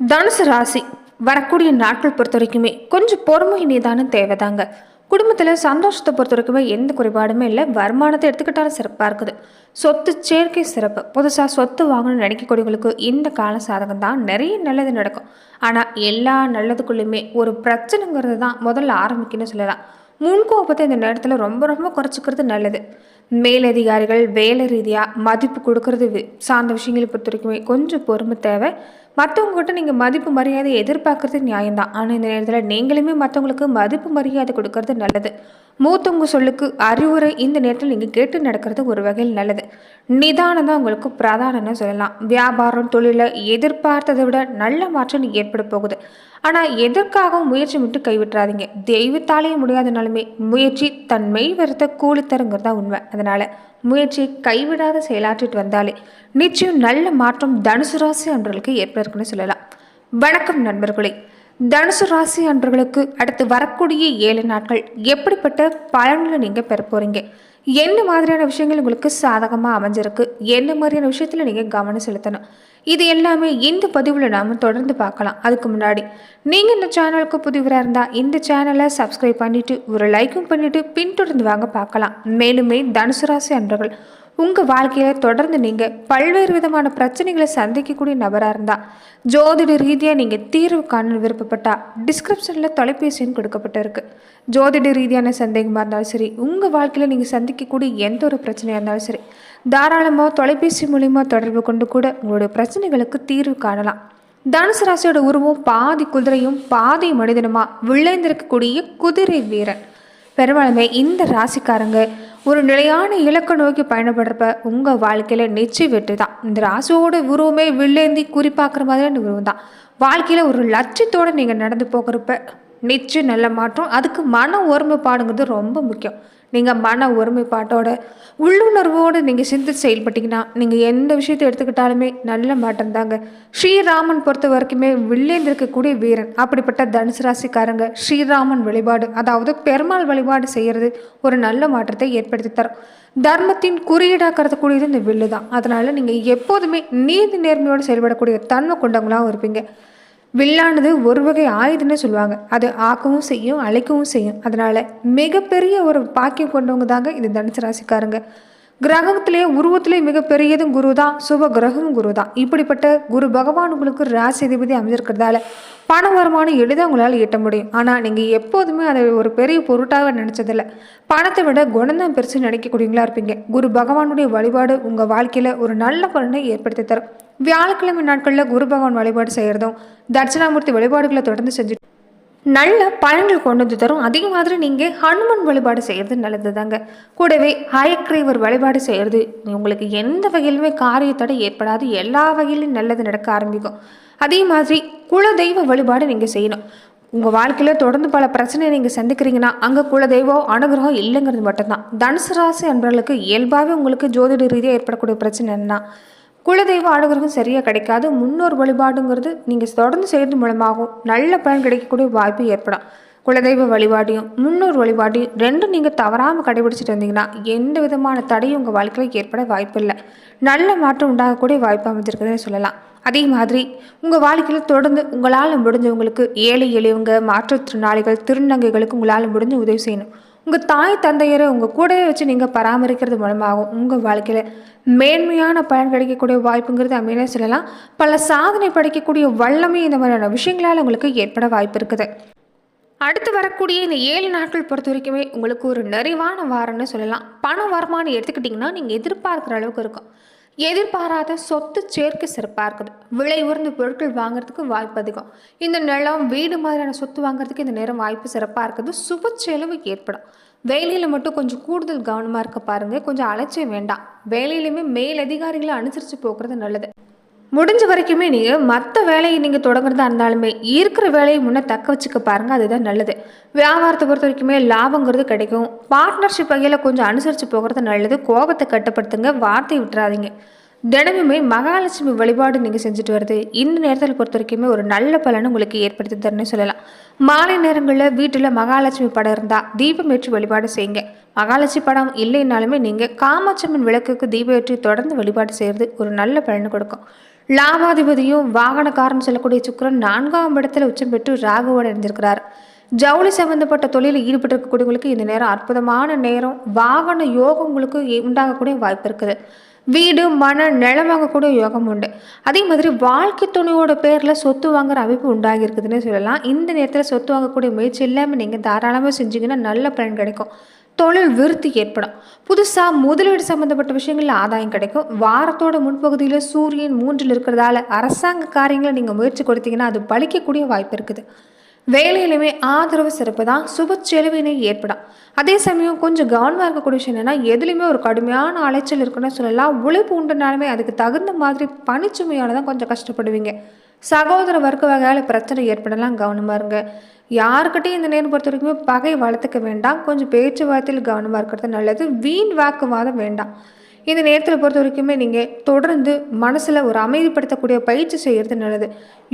தனுசு ராசி. வரக்கூடிய நாட்கள் பொறுத்த வரைக்குமே கொஞ்சம் பொறுமை நிதானம் தேவைதாங்க. குடும்பத்தில் சந்தோஷத்தை பொறுத்த வரைக்குமே எந்த குறைபாடுமே இல்லை. வருமானத்தை எடுத்துக்கிட்டாலும் சிறப்பாக இருக்குது. சொத்து சேர்க்கை சிறப்பு. புதுசாக சொத்து வாங்கணும்னு நினைக்கக்கூடியவங்களுக்கு இந்த கால சாதகம் தான் நிறைய நல்லது நடக்கும். ஆனால் எல்லா நல்லதுக்குள்ளேயுமே ஒரு பிரச்சனைங்கிறது தான் முதல்ல ஆரம்பிக்குன்னு சொல்லலாம். முன்கோபத்தை இந்த நேரத்தில் ரொம்ப ரொம்ப குறைச்சிக்கிறது நல்லது. மேலதிகாரிகள் வேலை ரீதியாக மதிப்பு கொடுக்கறது சார்ந்த விஷயங்களை பொறுத்த வரைக்குமே கொஞ்சம் பொறுமை தேவை. மற்றவங்ககிட்ட நீங்கள் மதிப்பு மரியாதை எதிர்பார்க்குறது நியாயம்தான். ஆனால் இந்த நேரத்தில் நீங்களுமே மற்றவங்களுக்கு மதிப்பு மரியாதை கொடுக்கறது நல்லது. மூத்தவங்க சொல்லுக்கு அறிவுரை இந்த நேரத்தில் நீங்கள் கேட்டு நடக்கிறது ஒரு வகையில் நல்லது. நிதானம் தான் உங்களுக்கு பிரதானம்னு சொல்லலாம். வியாபாரம் தொழிலை எதிர்பார்த்ததை விட நல்ல மாற்றம் ஏற்பட போகுது. ஆனால் எதற்காகவும் முயற்சி மட்டும் கைவிட்டுறாதீங்க. தெய்வத்தாலேயே முடியாதனாலுமே முயற்சி தன் மெய் வருத்த கூலித்தருங்கிறது தான் உண்மை. அதனால் முயற்சி கைவிடாத செயலாற்றிட்டு வந்தாலே நிச்சயம் நல்ல மாற்றம் தனுசு ராசி அன்றர்களுக்கு ஏற்பிருக்குன்னு சொல்லலாம். வணக்கம் நண்பர்களே. தனுசு ராசி அன்றர்களுக்கு அடுத்து வரக்கூடிய ஏழு நாட்கள் எப்படிப்பட்ட பலன்களை நீங்கள் பெற போகிறீங்க என்ன மாதிரியான விஷயங்கள் உங்களுக்கு சாதகமாக அமைஞ்சிருக்கு? என்ன மாதிரியான விஷயத்தில் நீங்கள் கவனம் செலுத்தணும்? இது எல்லாமே இந்த பதிவில் நாம் தொடர்ந்து பார்க்கலாம். அதுக்கு முன்னாடி நீங்கள் இந்த சேனலுக்கு புதுவராக இருந்தால் இந்த சேனலை சப்ஸ்கிரைப் பண்ணிவிட்டு ஒரு லைக்கும் பண்ணிவிட்டு பின்தொடர்ந்து வாங்க பார்க்கலாம். மேலுமே தனுசு ராசி அன்றர்கள் உங்கள் வாழ்க்கையில் தொடர்ந்து நீங்கள் பல்வேறு விதமான பிரச்சனைகளை சந்திக்கக்கூடிய நபராக இருந்தால் ஜோதிட ரீதியாக நீங்கள் தீர்வு காண விருப்பப்பட்டால் டிஸ்கிரிப்ஷனில் தொலைபேசியும் கொடுக்கப்பட்டிருக்கு. ஜோதிட ரீதியான சந்தேகமாக இருந்தாலும் சரி உங்கள் வாழ்க்கையில் நீங்கள் சந்திக்கக்கூடிய எந்த ஒரு பிரச்சனையாக இருந்தாலும் சரி தாராளமாக தொலைபேசி மூலிமா தொடர்பு கொண்டு கூட உங்களுடைய பிரச்சனைகளுக்கு தீர்வு காணலாம். தனுசு ராசியோட உருவம் பாதி குதிரையும் பாதி மனிதனுமா விளைந்திருக்கக்கூடிய குதிரை வீரன். பெரும்பாலுமே இந்த ராசிக்காரங்க ஒரு நிலையான இலக்கை நோக்கி பயணப்படுறப்ப உங்கள் வாழ்க்கையில் நிச்சய வெற்றி தான் இந்த ராசியோட உருவமே வில்லேந்தி குறிப்பாக்குற மாதிரியான உருவம் தான். வாழ்க்கையில் ஒரு லட்சியத்தோடு நீங்கள் நடந்து போகிறப்ப நிச்சயம் நல்ல மாற்றம் அதுக்கு மன ஒருமைப்பாடுங்கிறது ரொம்ப முக்கியம். நீங்கள் மன ஒருமைப்பாட்டோட உள்ளுணர்வோடு நீங்கள் சிந்தித்து செயல்பட்டீங்கன்னா நீங்கள் எந்த விஷயத்தை எடுத்துக்கிட்டாலுமே நல்ல மாற்றம் தாங்க. ஸ்ரீராமன் பொறுத்த வரைக்குமே வில்லேந்து இருக்கக்கூடிய வீரன். அப்படிப்பட்ட தனுசு ராசிக்காரங்க ஸ்ரீராமன் வழிபாடு அதாவது பெருமாள் வழிபாடு செய்கிறது ஒரு நல்ல மாற்றத்தை ஏற்படுத்தி தரும். தர்மத்தின் குறியீடாக்கிறதுக்கூடியது இந்த வில்லு தான் அதனால் நீங்கள் எப்போதுமே நீதி நேர்மையோடு செயல்படக்கூடிய தன்மை கொண்டவங்களாகவும் இருப்பீங்க. வில்லானது ஒரு வகை ஆயுதம்னு சொல்லுவாங்க. அது ஆக்கவும் செய்யும் அழைக்கவும் செய்யும். அதனால் மிகப்பெரிய ஒரு பாக்கியம் கொண்டவங்க தாங்க இது தனுசு ராசிக்காரங்க கிரகத்திலே உருவத்திலே மிகப்பெரியதும் குரு தான் சுப கிரகமும் குரு தான் இப்படிப்பட்ட குரு பகவான் உங்களுக்கு ராசி அதிபதி அமைஞ்சிருக்கிறதால பண வருமானம் எளிதாக உங்களால் ஈட்ட முடியும். ஆனால் நீங்கள் எப்போதுமே அதை ஒரு பெரிய பொருட்டாக நினச்சதில்ல. பணத்தை விட குணந்தான் பெருசு நினைக்கக்கூடியவங்களா இருப்பீங்க. குரு பகவானுடைய வழிபாடு உங்கள் வாழ்க்கையில் ஒரு நல்ல பலனை ஏற்படுத்தி தரும். வியாழக்கிழமை நாட்களில் குரு பகவான் வழிபாடு செய்கிறதும் தட்சிணாமூர்த்தி வழிபாடுகளை தொடர்ந்து செஞ்சு நல்ல பழங்கள் கொண்டு வந்து தரும். அதே மாதிரி நீங்கள் ஹனுமன் வழிபாடு செய்கிறது நல்லது தாங்க கூடவே ஹயக்ரீவர் வழிபாடு செய்கிறது உங்களுக்கு எந்த வகையிலுமே காரியத்தடை ஏற்படாது. எல்லா வகையிலும் நல்லது நடக்க ஆரம்பிக்கும். அதே மாதிரி குலதெய்வ வழிபாடு நீங்கள் செய்யணும். உங்கள் வாழ்க்கையில் தொடர்ந்து பல பிரச்சனையை நீங்கள் சந்திக்கிறீங்கன்னா அங்கே குலதெய்வம் அனுகிரகம் இல்லைங்கிறது மட்டும்தான். தனுசு ராசி அன்பர்களுக்கு இயல்பாகவே உங்களுக்கு ஜோதிட ரீதியாக ஏற்படக்கூடிய பிரச்சனை என்னன்னா குலதெய்வ அனுகிரகம் சரியாக கிடைக்காது. முன்னோர் வழிபாடுங்கிறது நீங்கள் தொடர்ந்து செய்கிறது மூலமாகவும் நல்ல பலன் கிடைக்கக்கூடிய வாய்ப்பு ஏற்படும். குலதெய்வ வழிபாட்டையும் முன்னோர் வழிபாட்டையும் ரெண்டும் நீங்கள் தவறாமல் கடைபிடிச்சிட்டு வந்தீங்கன்னா எந்த விதமான தடையும் உங்கள் வாழ்க்கையில் ஏற்பட வாய்ப்பு இல்லை. நல்ல மாற்றம் உண்டாகக்கூடிய வாய்ப்பு அமைஞ்சிருக்குதுன்னு சொல்லலாம். அதே மாதிரி உங்கள் வாழ்க்கையில் தொடர்ந்து உங்களால் முடிஞ்சவங்களுக்கு ஏழை எளியவங்க மாற்றுத்திறனாளிகள் திருநங்கைகளுக்கு உங்களால் முடிஞ்ச உதவி செய்யணும். உங்கள் தாய் தந்தையரை உங்கள் கூடவே வச்சு நீங்கள் பராமரிக்கிறது மூலமாகவும் உங்கள் வாழ்க்கையில் மேன்மையான பயன் கிடைக்கக்கூடிய வாய்ப்புங்கிறது அமையிலே சொல்லலாம். பல சாதனை படைக்கக்கூடிய வல்லமை இந்த மாதிரியான விஷயங்களால் உங்களுக்கு ஏற்பட வாய்ப்பு இருக்குது. அடுத்து வரக்கூடிய இந்த ஏழு நாட்கள் பொறுத்த வரைக்குமே உங்களுக்கு ஒரு நிறைவான வாரம்னு சொல்லலாம். பண வருமானம் எடுத்துக்கிட்டிங்கன்னா நீங்கள் எதிர்பார்க்குற அளவுக்கு இருக்கும். எதிர்பாராத சொத்து சேர்க்கை சிறப்பாக இருக்குது விலை உயர்ந்த பொருட்கள் வாங்குறதுக்கு வாய்ப்பு அதிகம். இந்த நிலம் வீடு மாதிரியான சொத்து வாங்குறதுக்கு இந்த நேரம் வாய்ப்பு சிறப்பாக இருக்குது சுப செலவு ஏற்படும். வேலையில் மட்டும் கொஞ்சம் கூடுதல் கவனமாக இருக்க பாருங்கள் கொஞ்சம் அலட்சியம் வேண்டாம். வேலையிலுமே மேலதிகாரிகளை அனுசரித்து போக்குறது நல்லது. முடிஞ்ச வரைக்குமே நீங்கள் மற்ற வேலையை நீங்கள் தொடங்குறதா இருந்தாலுமே இருக்கிற வேலையை முன்னே தக்க வச்சுக்க பாருங்கள் அதுதான் நல்லது. வியாபாரத்தை பொறுத்த வரைக்குமே லாபங்கிறது கிடைக்கும். பார்ட்னர்ஷிப் வகையில் கொஞ்சம் அனுசரித்து போகிறது நல்லது. கோபத்தை கட்டுப்படுத்துங்க வார்த்தையை விட்டுறாதீங்க. தினமுமே மகாலட்சுமி வழிபாடு நீங்கள் செஞ்சுட்டு வருது இந்த நேரத்தில் பொறுத்த வரைக்குமே ஒரு நல்ல பலனை உங்களுக்கு ஏற்படுத்தி தரணும்னு சொல்லலாம். மாலை நேரங்களில் வீட்டில் மகாலட்சுமி படம் இருந்தால் தீபம் ஏற்றி வழிபாடு செய்யுங்க. மகாலட்சுமி படம் இல்லைனாலுமே நீங்கள் காமாட்சம்மன் விளக்குக்கு தீபம் ஏற்றி தொடர்ந்து வழிபாடு செய்கிறது ஒரு நல்ல பலன் கொடுக்கும். லாபாதிபதியும் வாகனக்காரன் சொல்லக்கூடிய சுக்கிரன் நான்காம் இடத்துல உச்சம் பெற்று ராகுவோடு இணைஞ்சிருக்கிறார் ஜவுளி சம்பந்தப்பட்ட தொழிலில் ஈடுபட்டிருக்கக்கூடியவங்களுக்கு இந்த நேரம் அற்புதமான நேரம். வாகன யோகம் உங்களுக்கு உண்டாகக்கூடிய வாய்ப்பு இருக்குது. வீடு மன நிலமாகக்கூடிய யோகம் உண்டு. அதே மாதிரி வாழ்க்கை துணையோட பேரில் சொத்து வாங்குற அமைப்பு உண்டாகி இருக்குதுன்னு சொல்லலாம். இந்த நேரத்தில் சொத்து வாங்கக்கூடிய முயற்சி இல்லாமல் நீங்கள் தாராளமாக செஞ்சீங்கன்னா நல்ல பலன் கிடைக்கும். தொழில் விருத்தி ஏற்படும். புதுசாக முதலீடு சம்மந்தப்பட்ட விஷயங்களில் ஆதாயம் கிடைக்கும். வாரத்தோட முன்பகுதியில் சூரியன் மூன்றில் இருக்கிறதால அரசாங்க காரியங்களை நீங்கள் முயற்சி கொடுத்தீங்கன்னா அது பழிக்கக்கூடிய வாய்ப்பு இருக்குது. வேலையிலுமே ஆதரவு சிறப்பு தான் சுப செலவினை ஏற்படும். அதே சமயம் கொஞ்சம் கவனமாக இருக்கக்கூடிய விஷயம் என்னென்னா எதுலேயுமே ஒரு கடுமையான அலைச்சல் இருக்குன்னு சொல்லலாம். உழைப்பு உண்டுனாலுமே அதுக்கு தகுந்த மாதிரி பனிச்சுமையால் தான் கொஞ்சம் கஷ்டப்படுவீங்க. சகோதர வர்க்க வகையால் பிரச்சனை ஏற்படலாம். கவனமாக இருங்க. யாருக்கிட்டையும் இந்த நேரம் பொறுத்த வரைக்குமே பகை வளர்த்துக்க வேண்டாம். கொஞ்சம் பேச்சுவார்த்தையில் கவனமாக இருக்கிறது நல்லது. வீண் வாக்குவாதம் வேண்டாம். இந்த நேரத்தில் பொறுத்த வரைக்குமே நீங்கள் தொடர்ந்து மனசில் ஒரு அமைதிப்படுத்தக்கூடிய பயிற்சி செய்கிறது நல்லது.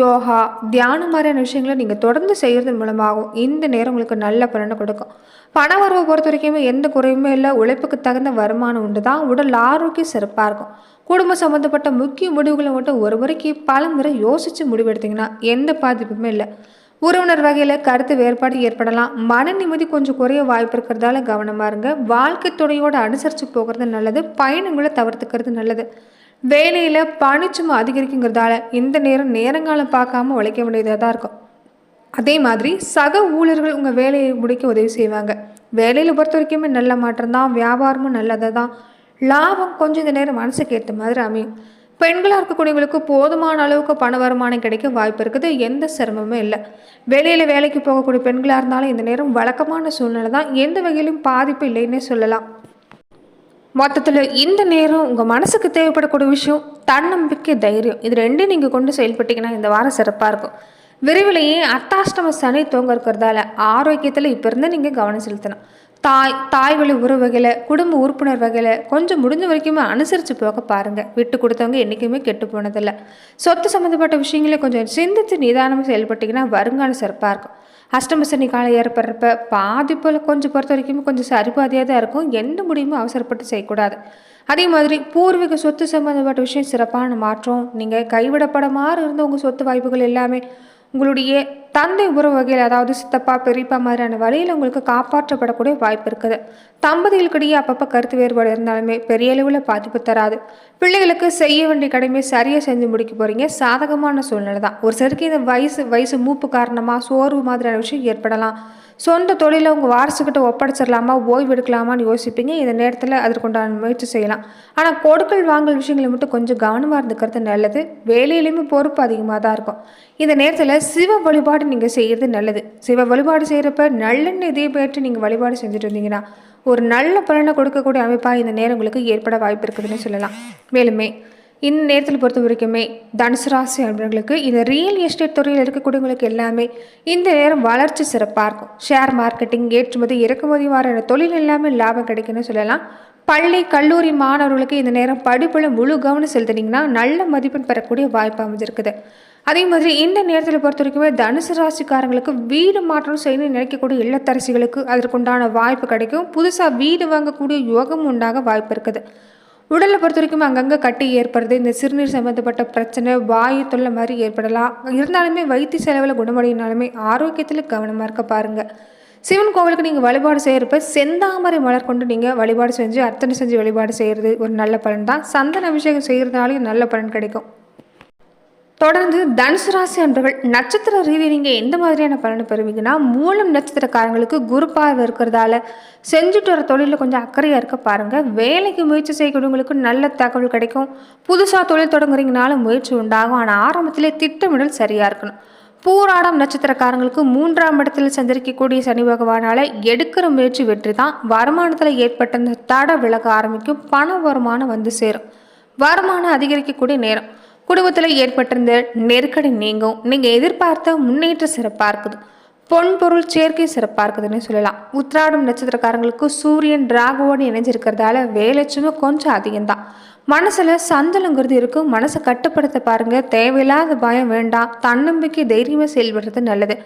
யோகா தியானம் மாதிரியான விஷயங்களை நீங்கள் தொடர்ந்து செய்கிறது மூலமாகும் இந்த நேரம் உங்களுக்கு நல்ல பலனை கொடுக்கும். பண வரவை பொறுத்த வரைக்குமே எந்த குறையுமே இல்லை. உழைப்புக்கு தகுந்த வருமானம் உண்டு தான் உடல் ஆரோக்கியம் சிறப்பாக இருக்கும். குடும்பம் சம்மந்தப்பட்ட முக்கிய முடிவுகளை மட்டும் ஒரு முறைக்கு பல முறை யோசித்து முடிவெடுத்தீங்கன்னா எந்த பாதிப்புமே இல்லை. உறவினர் வகையில் கருத்து வேறுபாடு ஏற்படலாம். மன நிம்மதி கொஞ்சம் குறைய வாய்ப்பு இருக்கிறதால கவனமாக இருங்க. வாழ்க்கை துணையோடு அனுசரித்து போகிறது நல்லது. பயணங்களை தவிர்த்துக்கிறது நல்லது. வேலையில் பணிச்சுமை அதிகரிக்குங்கிறதால இந்த நேரம் நேரங்காலம் பார்க்காம உழைக்க வேண்டியதாக தான் இருக்கும். அதே மாதிரி சக ஊழியர்கள் உங்கள் வேலையை முடிக்க உதவி செய்வாங்க. வேலையில் பொறுத்த வரைக்குமே நல்ல மாற்றம் தான். வியாபாரமும் நல்லது தான். லாபம் கொஞ்சம் இந்த நேரம் மனசுக்கு ஏற்ற மாதிரி அமையும். பெண்களாக இருக்கக்கூடியவங்களுக்கு போதுமான அளவுக்கு பண வருமானம் கிடைக்க வாய்ப்பு இருக்குது. எந்த சிரமமும் இல்லை. வெளியில் வேலைக்கு போகக்கூடிய பெண்களாக இருந்தாலும் இந்த நேரம் வழக்கமான சூழ்நிலை தான். எந்த வகையிலும் பாதிப்பு இல்லைன்னே சொல்லலாம். மொத்தத்தில் இந்த நேரம் உங்கள் மனசுக்கு தேவைப்படக்கூடிய விஷயம் தன்னம்பிக்கை தைரியம். இது ரெண்டும் நீங்கள் கொண்டு செயல்பட்டீங்கன்னா இந்த வாரம் சிறப்பாக இருக்கும். விரைவிலேயே அர்த்தாஷ்டம சனி தோங்க இருக்கிறதால ஆரோக்கியத்தில் இப்போ இருந்து நீங்கள் கவனம் செலுத்தணும். தாய் தாய் வழி உறவு வகையில் குடும்ப உறுப்பினர் வகையில் கொஞ்சம் முடிஞ்ச வரைக்குமே அனுசரித்து போக பாருங்கள் விட்டு கொடுத்தவங்க என்றைக்குமே கெட்டு போனதில்லை. சொத்து சம்மந்தப்பட்ட விஷயங்களே கொஞ்சம் சிந்தித்து நிதானமாக செயல்பட்டிங்கன்னா வருங்காலம் சிறப்பாக இருக்கும். அஷ்டமசனி காலம் ஏற்படுறப்ப பாதிப்பில் கொஞ்சம் பொறுத்த வரைக்கும் கொஞ்சம் சரிபாதியாக தான் இருக்கும். எந்த முடியுமோ அவசரப்பட்டு செய்யக்கூடாது. அதே மாதிரி பூர்வீக சொத்து சம்மந்தப்பட்ட விஷயம் சிறப்பான மாற்றம். நீங்கள் கைவிடப்படமாறு இருந்த உங்கள் சொத்து வாய்ப்புகள் எல்லாமே உங்களுடைய தந்தை உறவு வகையில் அதாவது சித்தப்பா பெரியப்பா மாதிரியான வழியில் உங்களுக்கு காப்பாற்றப்படக்கூடிய வாய்ப்பு இருக்குது. தம்பதிகளுக்கிடையே அப்பப்போ கருத்து வேறுபாடு இருந்தாலுமே பெரிய அளவில் பாதிப்பு தராது. பிள்ளைகளுக்கு செய்ய வேண்டிய கடமையை சரியாக செஞ்சு முடிக்க போகிறீங்க சாதகமான சூழ்நிலை தான். ஒரு சிலருக்கு இந்த வயசு வயசு மூப்பு காரணமாக சோர்வு மாதிரியான விஷயம் ஏற்படலாம். சொந்த தொழிலை உங்கள் வாரிசுக்கிட்ட ஒப்படைச்சிடலாமா ஓய்வு எடுக்கலாமான்னு யோசிப்பீங்க. இந்த நேரத்தில் அதற்குண்டான முயற்சி செய்யலாம். ஆனால் கொடுக்கல் வாங்கல் விஷயங்களை மட்டும் கொஞ்சம் கவனமாக இருந்துக்கிறது நல்லது. வேலையிலையுமே பொறுப்பு அதிகமாக தான் இருக்கும். இந்த நேரத்தில் சிவ வழிபாடு நீங்கள் செய்கிறது நல்லது. சிவ வழிபாடு செய்கிறப்ப நல்லெண்ணெய் தீபேற்று நீங்கள் வழிபாடு செஞ்சுட்டு இருந்தீங்கன்னா ஒரு நல்ல பலனை கொடுக்கக்கூடிய அமைப்பாக இந்த நேரம் உங்களுக்கு ஏற்பட வாய்ப்பு இருக்குதுன்னு சொல்லலாம். மேலுமே இந்த நேரத்தில் பொறுத்த வரைக்குமே தனுசு ராசி அன்பர்களுக்கு இந்த ரியல் எஸ்டேட் துறையில் இருக்கக்கூடியவங்களுக்கு எல்லாமே இந்த நேரம் வளர்ச்சி சிறப்பாக இருக்கும். ஷேர் மார்க்கெட்டிங் ஏற்றுமதி இறக்குமதி வார தொழில் எல்லாமே லாபம் கிடைக்குன்னு சொல்லலாம். பள்ளி கல்லூரி மாணவர்களுக்கு இந்த நேரம் படிப்பில் முழு கவனம் செலுத்தினீங்கன்னா நல்ல மதிப்பெண் பெறக்கூடிய வாய்ப்பு அமைஞ்சிருக்குது. அதே மாதிரி இந்த நேரத்தில் பொறுத்த வரைக்குமே தனுசு ராசிக்காரங்களுக்கு வீடு மாற்றம் செய்யணும்னு நினைக்கக்கூடிய இல்லத்தரசிகளுக்கு அதற்குண்டான வாய்ப்பு கிடைக்கும். புதுசாக வீடு வாங்கக்கூடிய யோகம் உண்டாக வாய்ப்பு இருக்குது. உடலை பொறுத்த வரைக்கும் அங்கங்கே கட்டி ஏற்படுறது இந்த சிறுநீர் சம்மந்தப்பட்ட பிரச்சனை வாயு தொல்லை மாதிரி ஏற்படலாம். இருந்தாலுமே வைத்திய செலவில் குணமடையினாலுமே ஆரோக்கியத்தில் கவனமாக இருக்க பாருங்கள் சிவன் கோவிலுக்கு நீங்கள் வழிபாடு செய்கிறப்ப செந்தாமரை மலர் கொண்டு நீங்கள் வழிபாடு செஞ்சு அர்த்தனை செஞ்சு வழிபாடு செய்கிறது ஒரு நல்ல பலன் தான் சந்தன அபிஷேகம் செய்கிறதுனாலையும் நல்ல பலன் கிடைக்கும். தொடர்ந்து தனுசு ராசி அன்பர்கள் நட்சத்திர ரீதியை நீங்கள் எந்த மாதிரியான பலனை பெறுவீங்கன்னா மூலம் நட்சத்திரக்காரங்களுக்கு குரு பார்வை இருக்கிறதால செஞ்சுட்டு வர தொழிலில் கொஞ்சம் அக்கறையாக இருக்க பாருங்கள் வேலைக்கு முயற்சி செய்யக்கூடியவங்களுக்கு நல்ல தகவல் கிடைக்கும். புதுசாக தொழில் தொடங்குறீங்கனால முயற்சி உண்டாகும். ஆனால் ஆரம்பத்திலே திட்டமிடல் சரியாக இருக்கணும். பூராடம் நட்சத்திரக்காரங்களுக்கு மூன்றாம் இடத்தில் சந்திரிக்கக்கூடிய சனி பகவானால் எடுக்கிற முயற்சி வெற்றி தான் வருமானத்தில் ஏற்பட்ட இந்த தட விலக ஆரம்பிக்கும். பண வருமானம் வந்து சேரும். வருமானம் அதிகரிக்கக்கூடிய நேரம். குடும்பத்தில் ஏற்பட்டிருந்த நெருக்கடி நீங்கும். நீங்கள் எதிர்பார்த்த முன்னேற்றம் சிறப்பாக இருக்குது. பொன் பொருள் சேர்க்கை சிறப்பாக இருக்குதுன்னு சொல்லலாம். உத்ராடம் நட்சத்திரக்காரங்களுக்கு சூரியன் ராகுவோடு இணைஞ்சிருக்கிறதால வேலைச்சுமே கொஞ்சம் அதிகம்தான். மனசில் சஞ்சலங்கிறது இருக்கும் மனசை கட்டுப்படுத்த பாருங்கள் தேவையில்லாத பயம் வேண்டாம். தன்னம்பிக்கை தைரியமாக செயல்படுறது நல்லது.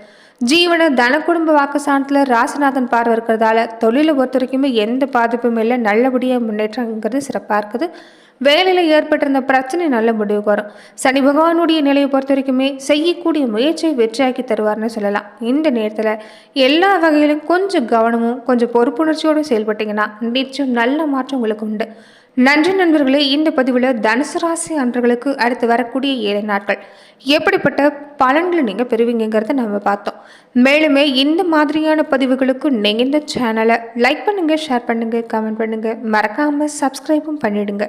ஜீவன தன குடும்ப வாக்குசானத்தில் ராசிநாதன் பார்வை இருக்கிறதால தொழிலை பொறுத்த வரைக்குமே எந்த பாதிப்பும் இல்லை. நல்லபடியாக முன்னேற்றங்கிறது சிறப்பாக இருக்குது. வேலையில் ஏற்பட்டிருந்த பிரச்சனை நல்ல முடிவுக்கு வரும். சனி பகவானுடைய நிலையை பொறுத்த வரைக்குமே செய்யக்கூடிய முயற்சியை வெற்றியாக்கி தருவார்னு சொல்லலாம். இந்த நேரத்தில் எல்லா வகையிலும் கொஞ்சம் கவனமும் கொஞ்சம் பொறுப்புணர்ச்சியோடு செயல்பட்டீங்கன்னா நிச்சயம் நல்ல மாற்றம் உங்களுக்கு உண்டு. நன்றி நண்பர்களே இந்த பதிவில் தனுசு ராசி அன்றர்களுக்கு அடுத்து வரக்கூடிய ஏழு நாட்கள். எப்படிப்பட்ட பலன்களை நீங்கள் பெறுவீங்கிறத நம்ம பார்த்தோம். மேலுமே இந்த மாதிரியான பதிவுகளுக்கு நீங்கள் இந்த சேனலை லைக் பண்ணுங்கள் ஷேர் பண்ணுங்கள் கமெண்ட் பண்ணுங்கள் மறக்காமல் சப்ஸ்கிரைபும் பண்ணிவிடுங்க